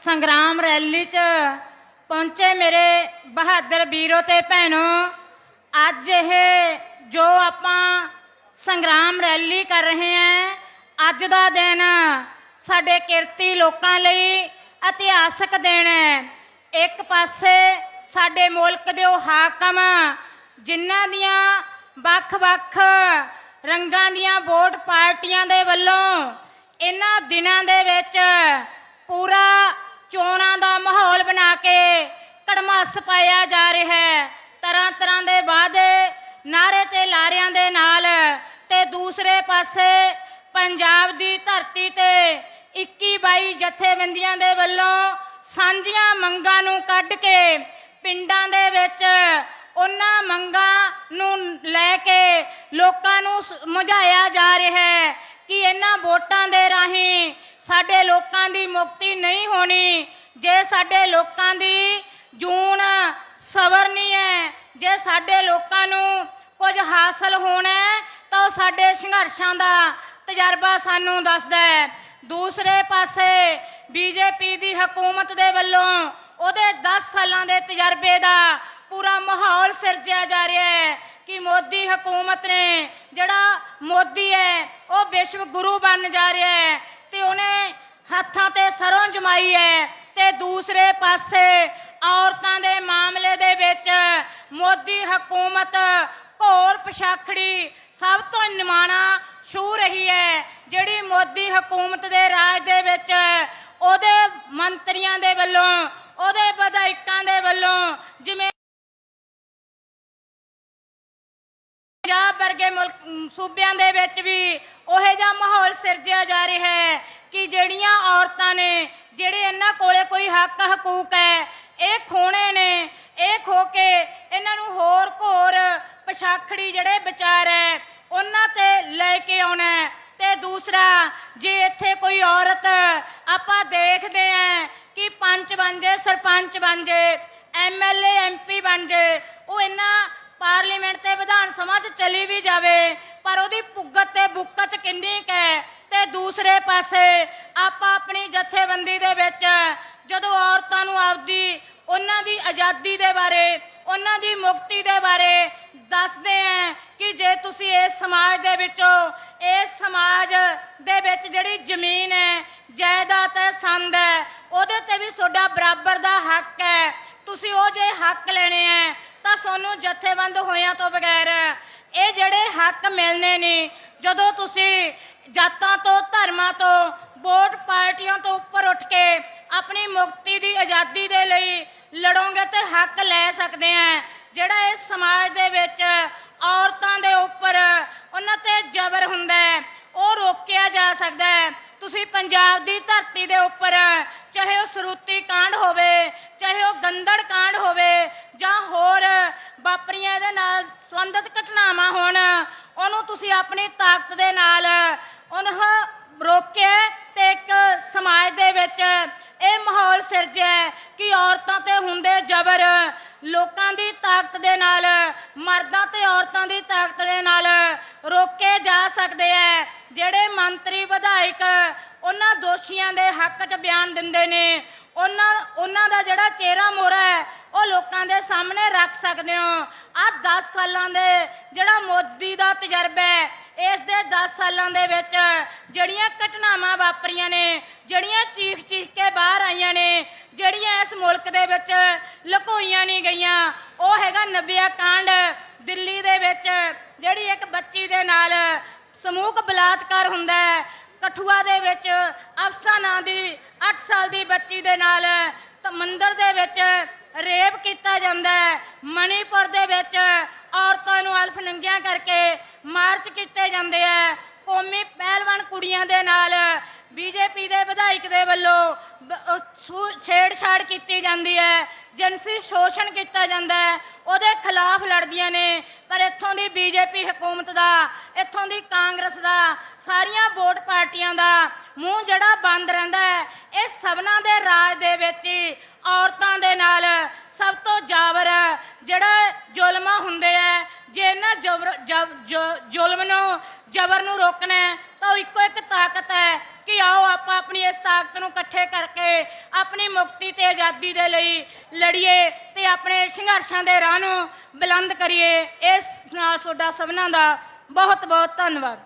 ਸੰਗਰਾਮ ਰੈਲੀ 'ਚ ਪਹੁੰਚੇ ਮੇਰੇ ਬਹਾਦਰ ਵੀਰੋ ਤੇ ਭੈਣੋ। ਅੱਜ ਇਹ ਜੋ ਆਪਾਂ ਸੰਗਰਾਮ ਰੈਲੀ ਕਰ ਰਹੇ ਹਾਂ ਅੱਜ ਦਾ ਦਿਨ ਸਾਡੇ ਕਿਰਤੀ ਲੋਕਾਂ ਲਈ ਇਤਿਹਾਸਕ ਦਿਨ ਹੈ ਇੱਕ ਪਾਸੇ ਸਾਡੇ ਮੁਲਕ ਦੇ ਉਹ ਹਾਕਮ ਜਿਨ੍ਹਾਂ ਦੀਆਂ ਵੱਖ-ਵੱਖ ਰੰਗਾਂ ਦੀਆਂ ਵੋਟ ਪਾਰਟੀਆਂ ਦੇ ਵੱਲੋਂ ਇਹਨਾਂ ਦਿਨਾਂ ਦੇ ਕੜਮਾਸ ਪਾਇਆ ਜਾ ਰਿਹਾ ਹੈ। ਤਰ੍ਹਾਂ ਤਰ੍ਹਾਂ ਦੇ ਵਾਅਦੇ ਨਾਰੇ ਤੇ ਲਾਰਿਆਂ ਦੇ ਨਾਲ ਤੇ ਦੂਸਰੇ ਪਾਸੇ ਪੰਜਾਬ ਦੀ ਧਰਤੀ ਤੇ 21 22 ਜਥੇਬੰਦੀਆਂ ਦੇ ਵੱਲੋਂ ਸਾਂਝੀਆਂ ਮੰਗਾਂ ਨੂੰ ਕੱਢ ਕੇ ਪਿੰਡਾਂ ਦੇ ਵਿੱਚ ਉਹਨਾਂ ਮੰਗਾਂ ਨੂੰ ਲੈ ਕੇ ਲੋਕਾਂ ਨੂੰ ਸਮਝਾਇਆ ਜਾ ਰਿਹਾ ਹੈ ਕਿ ਇਹਨਾਂ ਵੋਟਾਂ ਦੇ ਰਾਹੀਂ ਸਾਡੇ ਲੋਕਾਂ ਦੀ ਮੁਕਤੀ ਨਹੀਂ ਹੋਣੀ। ਜੇ ਸਾਡੇ ਲੋਕਾਂ ਦੀ ਜੂਨ ਸਵਰਨੀ ਹੈ ਜੇ ਸਾਡੇ ਲੋਕਾਂ ਨੂੰ ਕੁਝ ਹਾਸਲ ਹੋਣਾ ਤਾਂ ਉਹ ਸਾਡੇ ਸੰਘਰਸ਼ਾਂ ਦਾ ਤਜਰਬਾ ਸਾਨੂੰ ਦੱਸਦਾ ਹੈ ਦੂਸਰੇ ਪਾਸੇ ਬੀਜੇਪੀ ਦੀ ਹਕੂਮਤ ਦੇ ਵੱਲੋਂ ਉਹਦੇ 10 ਸਾਲਾਂ ਦੇ ਤਜਰਬੇ ਦਾ ਪੂਰਾ ਮਾਹੌਲ ਸਿਰਜਿਆ ਜਾ ਰਿਹਾ ਹੈ ਕਿ ਮੋਦੀ ਹਕੂਮਤ ਨੇ ਜਿਹੜਾ ਮੋਦੀ ਹੈ ਉਹ ਵਿਸ਼ਵ ਗੁਰੂ ਬਣ ਜਾ ਰਿਹਾ ਹੈ ਤੇ ਉਹਨੇ ਹੱਥਾਂ ਤੇ ਸਰੋਂ ਜਮਾਈ ਹੈ ਤੇ ਦੂਸਰੇ ਪਾਸੇ ਔਰਤਾਂ ਦੇ ਮਾਮਲੇ ਦੇ ਵਿੱਚ ਮੋਦੀ ਹਕੂਮਤ, ਘੋਰ ਪਛਾਖੜੀ ਸਭ ਤੋਂ ਨਿਮਾਣਾ ਛੂ ਰਹੀ ਹੈ, ਜਿਹੜੀ ਮੋਦੀ ਹਕੂਮਤ ਦੇ ਰਾਜ ਦੇ ਵਿੱਚ ਉਹਦੇ ਮੰਤਰੀਆਂ ਦੇ ਵੱਲੋਂ, ਉਹਦੇ ਵਿਧਾਇਕਾਂ ਦੇ ਵੱਲੋਂ, ਜਿਵੇਂ ਪੰਜਾਬ ਵਰਗੇ ਮੁਲਕ ਸੂਬਿਆਂ ਦੇ ਵਿੱਚ ਵੀ ਉਹੋ ਜਿਹਾ ਮਾਹੌਲ ਸਿਰਜਿਆ ਜਾ ਰਿਹਾ ਹੈ ਕਿ ਜਿਹੜੀਆਂ ਔਰਤਾਂ ਨੇ, ਜਿਹੜੇ ਇਹਨਾਂ ਕੋਲੇ ਕੋਈ ਹੱਕ ਹਕੂਕ ਹੈ ਇਹ ਖੋਣੇ ਨੇ, ਇਹ ਖੋ ਕੇ ਇਹਨਾਂ ਨੂੰ ਹੋਰ ਘੋਰ ਪਛਾਖੜੀ ਜਿਹੜੇ ਵਿਚਾਰ ਹੈ ਉਹਨਾਂ ਤੇ ਲੈ ਕੇ ਆਉਣਾ ਹੈ ਤੇ ਦੂਸਰਾ, ਜੇ ਇੱਥੇ ਕੋਈ ਔਰਤ ਆਪਾਂ ਦੇਖਦੇ ਆਂ ਕਿ ਪੰਚ ਬਣ ਜੇ, ਸਰਪੰਚ ਬਣ ਜੇ ਐਮਐਲਏ ਐਮਪੀ ਬਣ ਜੇ, ਉਹ ਇਹਨਾਂ ਪਾਰਲੀਮੈਂਟ ਤੇ ਵਿਧਾਨ ਸਭਾ 'ਚ ਚਲੀ ਵੀ ਜਾਵੇ, ਪਰ ਉਹਦੀ ਪੁੱਗਤ ਤੇ ਬੁੱਕਤ ਕਿੰਨੀ ਕੁ ਹੈ ਤੇ ਦੂਸਰੇ ਪਾਸੇ ਆਪਾਂ ਆਪਣੀ ਜਥੇਬੰਦੀ ਦੇ ਵਿੱਚ ਜਦੋਂ ਔਰਤਾਂ ਨੂੰ ਆਪਦੀ ਉਹਨਾਂ ਦੀ ਆਜ਼ਾਦੀ ਦੇ ਬਾਰੇ, ਉਹਨਾਂ ਦੀ ਮੁਕਤੀ ਦੇ ਬਾਰੇ ਦੱਸਦੇ ਆਂ ਕਿ ਜੇ ਤੁਸੀਂ ਇਸ ਸਮਾਜ ਦੇ ਵਿੱਚੋਂ, ਇਸ ਸਮਾਜ ਦੇ ਵਿੱਚ ਜਿਹੜੀ ਜ਼ਮੀਨ ਹੈ ਜਾਇਦਾਦ ਹੈ ਸੰਦ ਹੈ ਉਹਦੇ ਤੇ ਵੀ ਤੁਹਾਡਾ ਬਰਾਬਰ ਦਾ ਹੱਕ ਹੈ ਤੁਸੀਂ ਉਹ ਜੇ ਹੱਕ ਲੈਣੇ ਆ ਤਾਂ ਤੁਹਾਨੂੰ ਜਥੇਬੰਦ ਹੋਇਆਂ ਤੋਂ ਬਗੈਰ ਇਹ ਜਿਹੜੇ ਹੱਕ ਮਿਲਨੇ ਨੇ। ਜਦੋਂ ਤੁਸੀਂ ਜਾਤਾਂ ਤੋਂ, ਧਰਮਾਂ ਤੋਂ, ਵੋਟ ਪਾਰਟੀਆਂ ਤੋਂ ਉੱਪਰ ਉੱਠ ਕੇ ਆਪਣੀ ਮੁਕਤੀ ਦੀ ਆਜ਼ਾਦੀ ਦੇ ਲਈ ਲੜੋਗੇ ਤੇ ਹੱਕ ਲੈ ਸਕਦੇ ਆ। ਜਿਹੜਾ ਇਸ ਸਮਾਜ ਦੇ ਵਿੱਚ ਔਰਤਾਂ ਦੇ ਉੱਪਰ ਉਹਨਾਂ ਤੇ ਜ਼ਬਰ ਹੁੰਦਾ ਹੈ, ਉਹ ਰੋਕਿਆ ਜਾ ਸਕਦਾ ਹੈ। ਤੁਸੀਂ ਪੰਜਾਬ ਦੀ ਧਰਤੀ ਦੇ ਉੱਪਰ ਚਾਹੇ ਉਹ ਸਰੂਤੀ ਕਾਂਡ ਹੋਵੇ, ਚਾਹੇ ਉਹ ਗੰਦੜ ਕਾਂਡ ਹੋਵੇ ਜਾਂ ਹੋਰ ਵਾਪਰੀਆਂ ਇਹਦੇ ਨਾਲ ਸੰਬੰਧਿਤ ਘਟਨਾਵਾਂ ਹੋਣ, ਉਹਨੂੰ ਤੁਸੀਂ ਆਪਣੀ ਤਾਕਤ ਦੇ ਨਾਲ ਉਹਨੂੰ ਰੋਕਿਆ ਤੇ ਇੱਕ ਸਮਾਜ ਦੇ ਵਿੱਚ ਇਹ ਮਾਹੌਲ ਸਿਰਜਿਆ ਕਿ ਔਰਤਾਂ ਤੇ ਹੁੰਦੇ ਜ਼ਬਰ, ਲੋਕਾਂ ਦੀ ਤਾਕਤ ਦੇ ਨਾਲ, ਮਰਦਾਂ ਤੇ ਔਰਤਾਂ ਦੀ ਤਾਕਤ ਦੇ ਨਾਲ ਰੋਕੇ ਜਾ ਸਕਦੇ ਐ। ਜਿਹੜੇ ਮੰਤਰੀ, ਵਿਧਾਇਕ ਉਹਨਾਂ ਦੋਸ਼ੀਆਂ ਦੇ ਹੱਕ 'ਚ ਬਿਆਨ ਦਿੰਦੇ ਨੇ, ਉਹਨਾਂ ਉਹਨਾਂ ਦਾ ਜਿਹੜਾ ਚਿਹਰਾ ਮੋਹਰਾ ਹੈ ਉਹ ਲੋਕਾਂ ਦੇ ਸਾਹਮਣੇ ਰੱਖ ਸਕਦੇ ਹੋ। ਆ 10 ਸਾਲਾਂ ਦੇ ਜਿਹੜਾ ਮੋਦੀ ਦਾ ਤਜਰਬਾ ਹੈ ਇਸ ਦੇ 10 ਸਾਲਾਂ ਦੇ ਵਿੱਚ ਜਿਹੜੀਆਂ ਘਟਨਾਵਾਂ ਵਾਪਰੀਆਂ ਨੇ, ਜਿਹੜੀਆਂ ਚੀਖ ਚੀਖ ਕੇ ਬਾਹਰ ਆਈਆਂ ਨੇ, ਜਿਹੜੀਆਂ ਇਸ ਮੁਲਕ ਦੇ ਵਿੱਚ ਲੁਕੋਈਆਂ ਨਹੀਂ ਗਈਆਂ, ਉਹ ਹੈਗਾ ਨਬਿਆ ਕਾਂਡ ਦਿੱਲੀ ਦੇ ਵਿੱਚ, ਜਿਹੜੀ ਇੱਕ ਬੱਚੀ ਦੇ ਨਾਲ ਸਮੂਹਕ ਬਲਾਤਕਾਰ ਹੁੰਦਾ ਹੈ। ਕਠੂਆ ਦੇ ਵਿੱਚ ਅਫਸਾ ਨਾਂ ਦੀ 8 ਸਾਲ ਦੀ ਬੱਚੀ ਦੇ ਨਾਲ ਮੰਦਰ ਦੇ ਵਿੱਚ ਰੇਪ ਕੀਤਾ ਜਾਂਦਾ ਹੈ। ਮਣੀਪੁਰ ਦੇ ਵਿੱਚ ਔਰਤਾਂ ਨੂੰ ਅਲਫ ਨੰਗੀਆਂ ਕਰਕੇ ਮਾਰਚ ਕੀਤੇ ਜਾਂਦੇ ਆ। ਕੌਮੀ ਪਹਿਲਵਾਨ ਕੁੜੀਆਂ ਦੇ ਨਾਲ ਬੀਜੇਪੀ ਦੇ ਵਿਧਾਇਕ ਦੇ ਵੱਲੋਂ ਛੇੜਛਾੜ ਕੀਤੀ ਜਾਂਦੀ ਹੈ। ਜਿਨਸੀ ਸ਼ੋਸ਼ਣ ਕੀਤਾ ਜਾਂਦਾ ਹੈ। ਉਹਦੇ ਖਿਲਾਫ ਲੜਦੀਆਂ ਨੇ। ਪਰ ਇੱਥੋਂ ਦੀ ਬੀਜੇਪੀ ਹਕੂਮਤ ਦਾ, ਇੱਥੋਂ ਦੀ ਕਾਂਗਰਸ ਦਾ, ਸਾਰੀਆਂ ਵੋਟ ਪਾਰਟੀਆਂ ਦਾ ਮੂੰਹ ਜਿਹੜਾ ਬੰਦ ਰਹਿੰਦਾ ਹੈ। ਇਹ ਸਭਨਾਂ ਦੇ ਰਾਜ ਦੇ ਵਿੱਚ ਹੀ ਔਰਤਾਂ ਦੇ ਨਾਲ ਸਭ ਤੋਂ ਜਾਬਰ ਜਿਹੜਾ ਜ਼ੁਲਮਾਂ ਹੁੰਦੇ ਆ। ਜੇ ਇਹਨਾਂ ਜ਼ਬਰ- ਜ਼ਬ- ਜ਼- ਜ਼ੁਲਮ ਨੂੰ, ਜ਼ਬਰ ਨੂੰ ਰੋਕਣਾ ਤਾਂ ਉਹ ਇੱਕੋ ਇੱਕ ਤਾਕਤ ਹੈ ਕਿ ਆਓ ਆਪਾਂ ਆਪਣੀ ਇਸ ਤਾਕਤ ਨੂੰ ਇਕੱਠੇ ਕਰਕੇ ਆਪਣੀ ਮੁਕਤੀ ਤੇ ਆਜ਼ਾਦੀ ਦੇ ਲਈ ਲੜੀਏ ਤੇ ਆਪਣੇ ਸੰਘਰਸ਼ਾਂ ਦੇ ਰਾਹ ਨੂੰ ਬੁਲੰਦ ਕਰੀਏ। ਇਸ ਨਾਲ ਤੁਹਾਡਾ ਸਭਨਾਂ ਦਾ ਬਹੁਤ ਬਹੁਤ ਧੰਨਵਾਦ।